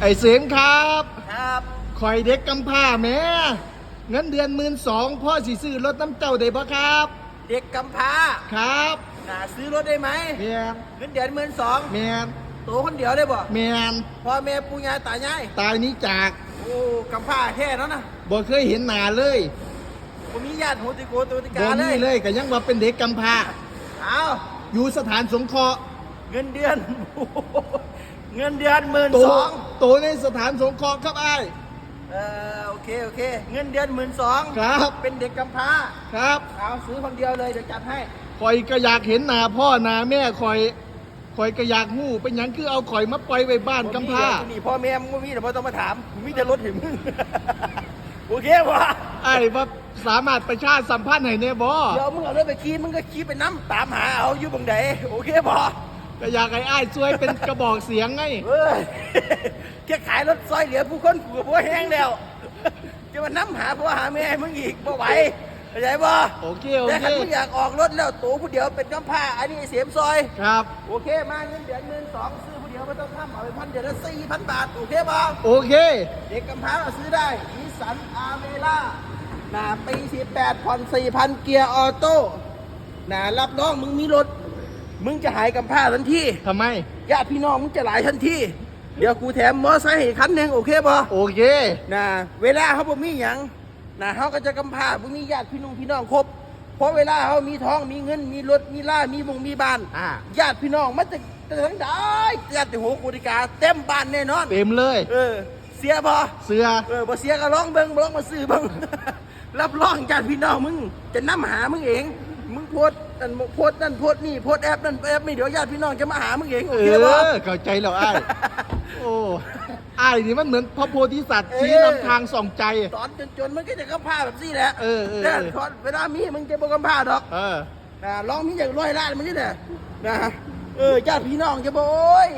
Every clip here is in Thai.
ไอ้เสียงครับครับคอยเด็กกำพร้าแหม่เงินเดือนหมื่นสองพ่อสิซื้อรถน้ำเจ้าได้ปะครับ เด็กกำพร้าครับน่าซื้อรถได้ไหมแมนเงินเดือนหมื่นสองแมนตัวคนเดียวได้บ่แมนพ่อแม่ปู่ย่าตายายตายนี้จากโอ้กำพร้าแท้แล้วนะบ่เคยเห็นหน้าเลยผมมีญาติโหติโกตัวติบ่กาเลมียเลยก็ยังว่าเป็นเด็กกำพร้าเอาอยู่สถานสงเคราะห์เงินเดือน เงินเดือนหมื่นโตสอง โตในสถานสงเคราะห์ครับไอ้ายเออโอเคโอเค เงินเดือนหมื่นสองครับเป็นเด็กกำพร้า ครับเอาซื้อคนเดียวเลยเดี๋ยวจัดให้คอยก็อยากเห็นหน้าพ่อหน้าแม่คอยคอยก็อยากหู้เป็นหยังคือเอาข่อยมาปล่อยไว้บ้านกำพร้านี่พ่อแม่มึงก็มีแต่พ่อต้องมาถามมึงมีแต่รถเห็นมึง โอเคป่ะไอ้ว่าสามารถประชาสัมพันธ์ให้แน่บ่เดี๋ยวมึงเอารถไปขี่มึงก็ขี่ไปน้ำตามหาเอาอยู่บังใดโอเคป่ะก็อยากให้อ้ายช่วยเป็นกระบอกเสียงไง เฮ้ยแค่ขายรถซอยเหลือผู้คนกูก็บ่แห้งแล้ว จะมาน้ำหาพ่อหาแม่ให้มึงอีกบ่ไหวเข้าใจป่ะโอเคโอแต่เคถ้ามึงอยากออกรถแล้วตัวผู้เดียวเป็นกำพร้าอันนี้เสียมซอย ครับ โอเคมาเงินเดือนเงินสองซื้อผู้เดียวไม่ต้องทำเอาไปพันเดือนละสี่พันบาท โอเคป่ะโอเค เด็กกำพร้าเราซื้อได้นิสสันอาร์เมล่าหนาปี18ผ่อน4,000เกียร์ออโต้หนารับน้องมึงมีรถ มึงจะหายกำพร้าทันทีทำไม ญาติพี่น้องมึงจะหลายทันที เดี๋ยวกูแถมมอไซค์ให้คันหนึ่งโอเคป่ะโอเค นะเวลาเขาบ่มีหยังนะเขาก็จะกำพร้าบ่มีญาติพี่น้องพี่น้องครบเพราะเวลาเขามีท้องมีเงินมีรถมีล่ามีมงมีบ้านอ่า ญาติพี่น้องมันจะจะทั้งได้ญาติโหกุฎิกาเต็มบ้านแน่นอนเต็มเลย เออ เสียบ่ เสือ เออบ่เสียก็ร้องเบิ่งบ่ร้องมาซื้อเบิ่งรับรองญาติพี่น้องมึง จะนำหามึงเอง มึงโพสต์นั่นโพสต์นั่นโพสต์นี่โพสต์แอปนั่นแอปนี่เดี๋ยวญาติพี่น้องจะมาหามึงเองโอเอเคบ่อเข้าใจแล้วอ้ายโอ้อ้ายนี่มันเหมือนพระโพธิสัตว์เออชี้นำทางส่องใจ สอนจนๆมันก็จะกำพร้าแบบนี้แหละเออเออแต่ตอนเวลามีมึงจะบ่กำพร้าดอกเออ นะร้องมีอย่างร้อยล้านมันนี่แหละนะเออญาติพี่น้องจะบ่โอ้ย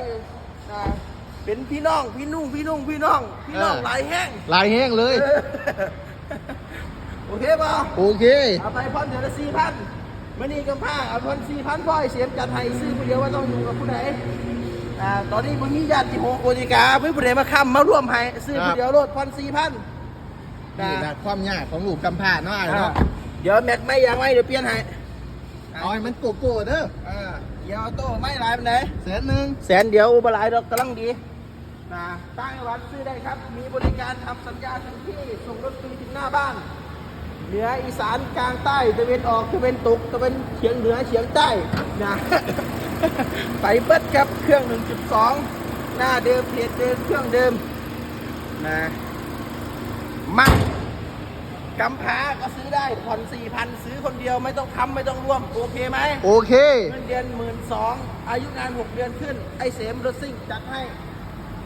นะเป็นพี่น้องพี่นุ่งพี่นุ่งพี่น้องพี่น้องเออ หลายแห้งลายแห้งเลย เออ โอเคป่ะโอเค เอาไปพันเดือนละสี่พันมันนี่กำผ้าเอาพันสี่พันพ่อยเสียมจัดให้ซื้อผู้เดียวว่าต้องอยู่กับผู้ใดอ่าตอนนี้ผมมีญาติที่โฮโอติกาเพื่อผู้ใดมาค้ำมาร่วมให้ซื้อผู้เดียวรถพันสี่พันนี่แหละความยากของลูกกำพร้าเนาะอ้ายเนาะเดี๋ยวแม็กไม่ยังไม่เดี๋ยวเปลี่ยนให้เอาให้มันโกโก้เด้ออ่าเดี๋ยวเอาโต้ไม่หลายเป็นไหนแสนหนึ่งแสนเดียวอุบลายดอกกำลังดีนะตั้งวัดซื้อได้ครับ มีบริการทำสัญญาถึงที่ส่งรถฟรีถึงหน้าบ้าน เหนืออีสานกลางใต้ตะเวนออกตะเวนตกตะเวนเฉียงเหนือเฉียงใต้นะไปเบิดครับเครื่อง 1.2 หน้าเดิมเพจเดิมเครื่องเดิมนะมากำพร้าก็ซื้อได้ผ่อน4,000ซื้อคนเดียวไม่ต้องค้ำไม่ต้องร่วม โอเคไหมโอเคเงินเดือนหมื่นสองอายุงาน6เดือนขึ้น ไอเสมรถซิ่งจัดให้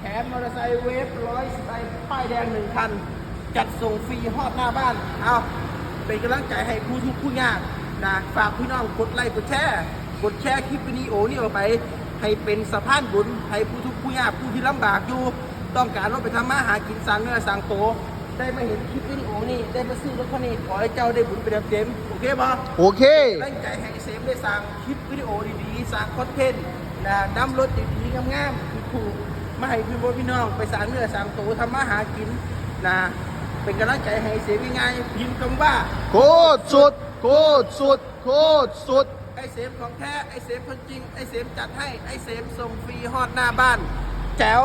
แถมมอเตอร์ไซค์เวฟร้อยไซค์ป้ายแดงหนึ่งคัน จัดส่งฟรีฮอดหน้าบ้าน เอา เป็นกำลังใจให้ผู้ทุกข์ผู้ยากนะฝากพี่น้องกดไลค์กดแชร์กดแชร์คลิปวิดีโอนี้ออกไป ให้เป็นสะพานบุญให้ผู้ทุกข์ผู้ยากผู้ที่ลำบากอยู่ ต้องการรถไปทำมาหากินสั่งเนื้อสั่งโตวได้มาเห็นคลิปวิดีโอนี้ได้มาซื้อรถคันนี้ขอให้เจ้าได้บุญไปเต็มๆโอเคปะโอเคตั้งใจให้เซฟได้สร้างคลิปวิดีโอดีๆสร้างคอนเทนต์นะนำรถดีๆงามๆถูกๆมาให้พี่บพี่น้องไปสร้างเนื้อสร้างตัวทำมาหากินนะ เป็นกำลังใจให้เซฟยังไงพิมพ์คำว่าโคตรสุด โคตรสุด โคตรสุด ไอเซฟของแท้ไอเซฟคนจริงไอเซฟจัดให้ไอเซฟส่งฟรีฮอดหน้าบ้าน แจ๋ว